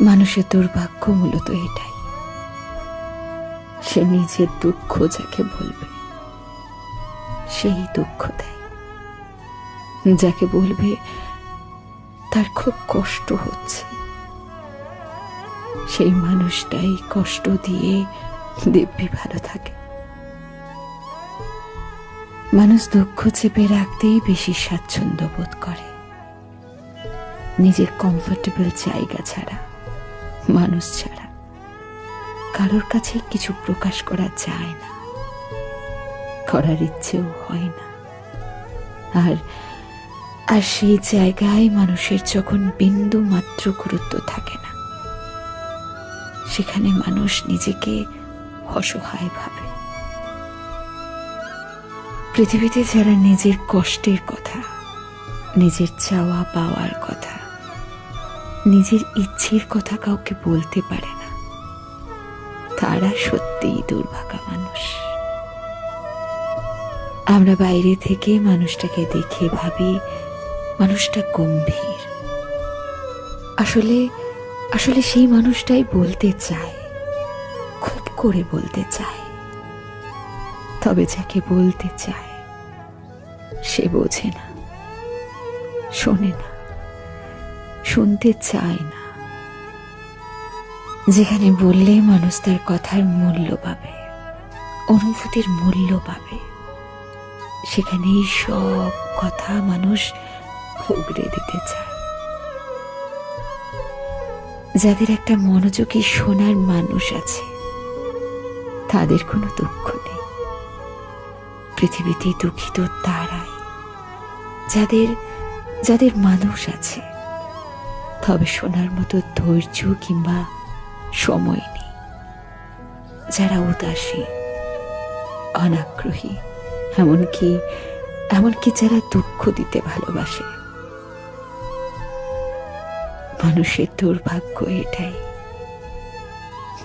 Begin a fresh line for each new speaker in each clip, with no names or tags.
মানুষের দুর্ভাগ্য মূলত এটাই। সে নিজের দুঃখ যাকে বলবে, সেই দুঃখ দেয়। যাকে বলবে, তার খুব কষ্ট হচ্ছে। সেই মানুষটাই কষ্ট দিয়ে দিব্যি ভালো থাকে। মানুষ দুঃখ চেপে রাখতেই বেশি স্বাচ্ছন্দ্য বোধ করে। নিজের কমফোর্টেবল জায়গা ছাড়া। মানুষ ছাড়া কারোর কাছে কিছু প্রকাশ করা যায় না, করার ইচ্ছেও হয় না। আর আর সেই জায়গায় মানুষের যখন বিন্দু মাত্র গুরুত্ব থাকে না, সেখানে মানুষ নিজেকে অসহায় ভাবে। পৃথিবীতে যারা নিজের কষ্টের কথা, নিজের চাওয়া পাওয়ার কথা নিজের ইচ্ছের কথা কাউকে বলতে পারে না। তারা সত্যিই দুর্ভাগা মানুষ। আমরা বাইরে থেকে মানুষটাকে দেখে ভাবি, মানুষটা গম্ভীর। আসলে আসলে সেই মানুষটাই বলতে চায়, খুব করে বলতে চায়। তবে যাকে বলতে চায়, সে বোঝে না, শোনে না। শুনতে চায় না। যেখানে বললে মানুষ তার কথার মূল্য পাবে, অনুভূতির মূল্য পাবে সেখানে এই সব কথা মানুষ উগড়ে দিতে চায়। যাদের একটা মনোযোগী শোনার মানুষ আছে, তাদের কোনো দুঃখ নেই। পৃথিবীতে দুঃখিত তারাই, যাদের যাদের মানুষ আছে। তবে শোনার মতো ধৈর্য কিংবা সময় নেই। যারা উদাসী, অনাগ্রহী, এমনকি এমনকি যারা দুঃখ দিতে ভালোবাসে। মানুষের দুর্ভাগ্য এটাই।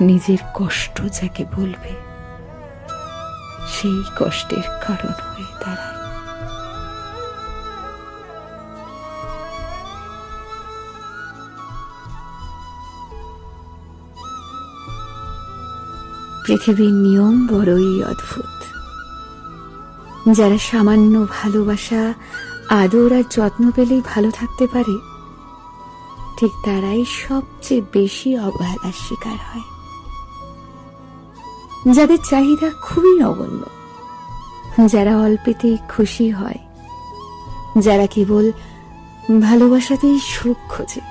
নিজের কষ্ট যাকে বলবে, সেই কষ্টের কারণ হয়ে দাঁড়ায়। পৃথিবীর নিয়ম বড়ই অদ্ভুত। যারা সামান্য ভালোবাসা, আদর আর যত্ন পেলেই ভালো থাকতে পারে, ঠিক তারাই সবচেয়ে বেশি অবহেলার শিকার হয়। যাদের চাহিদা খুবই নগণ্য, যারা অল্পেতেই খুশি হয়, যারা কেবল ভালোবাসাতেই সুখ খোঁজে,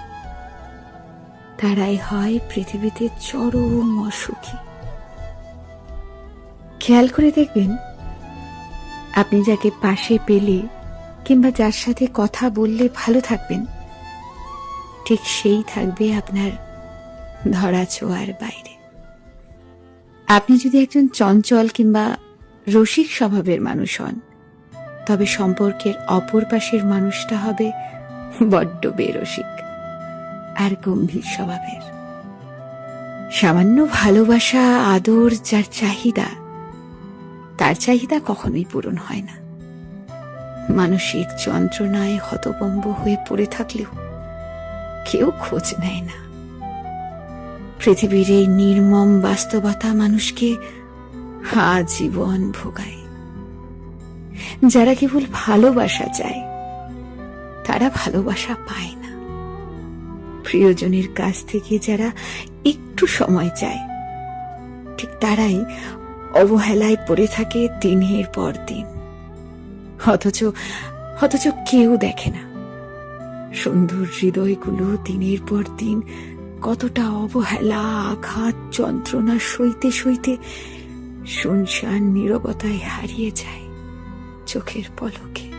তারাই হয় পৃথিবীতে চরম অসুখী। খেয়াল করে দেখবেন, আপনি যাকে পাশে পেলে কিংবা যার সাথে কথা বললে ভালো থাকবেন। ঠিক সেই থাকবে আপনার ধরা ছোঁয়ার বাইরে। আপনি যদি একজন চঞ্চল কিংবা রসিক স্বভাবের মানুষ হন, তবে সম্পর্কের অপর পাশের মানুষটা হবে বড্ড বেরসিক আর গম্ভীর স্বভাবের। সামান্য ভালোবাসা, আদর, যার চাহিদা তার চাহিদা কখনোই পূরণ হয় না। মানসিক যন্ত্রণায় হতবম্ব হয়ে পড়ে থাকলেও কেউ খোঁজ নেয় না। পৃথিবীর এই নির্মম বাস্তবতা মানুষকে আজীবন ভোগায়। যারা কেবল ভালোবাসা চায়, তারা ভালোবাসা পায় না। প্রিয়জনের কাছ থেকে যারা একটু সময় চায়, ঠিক তারাই অবহেলায় পড়ে থাকে দিনের পর দিন। অথচ অথচ কেউ দেখে না। সুন্দর হৃদয়গুলো দিনের পর দিন কতটা অবহেলা, আঘাত, যন্ত্রণা সইতে সইতে শুনশান নিরবতায় হারিয়ে যায় চোখের পলকে।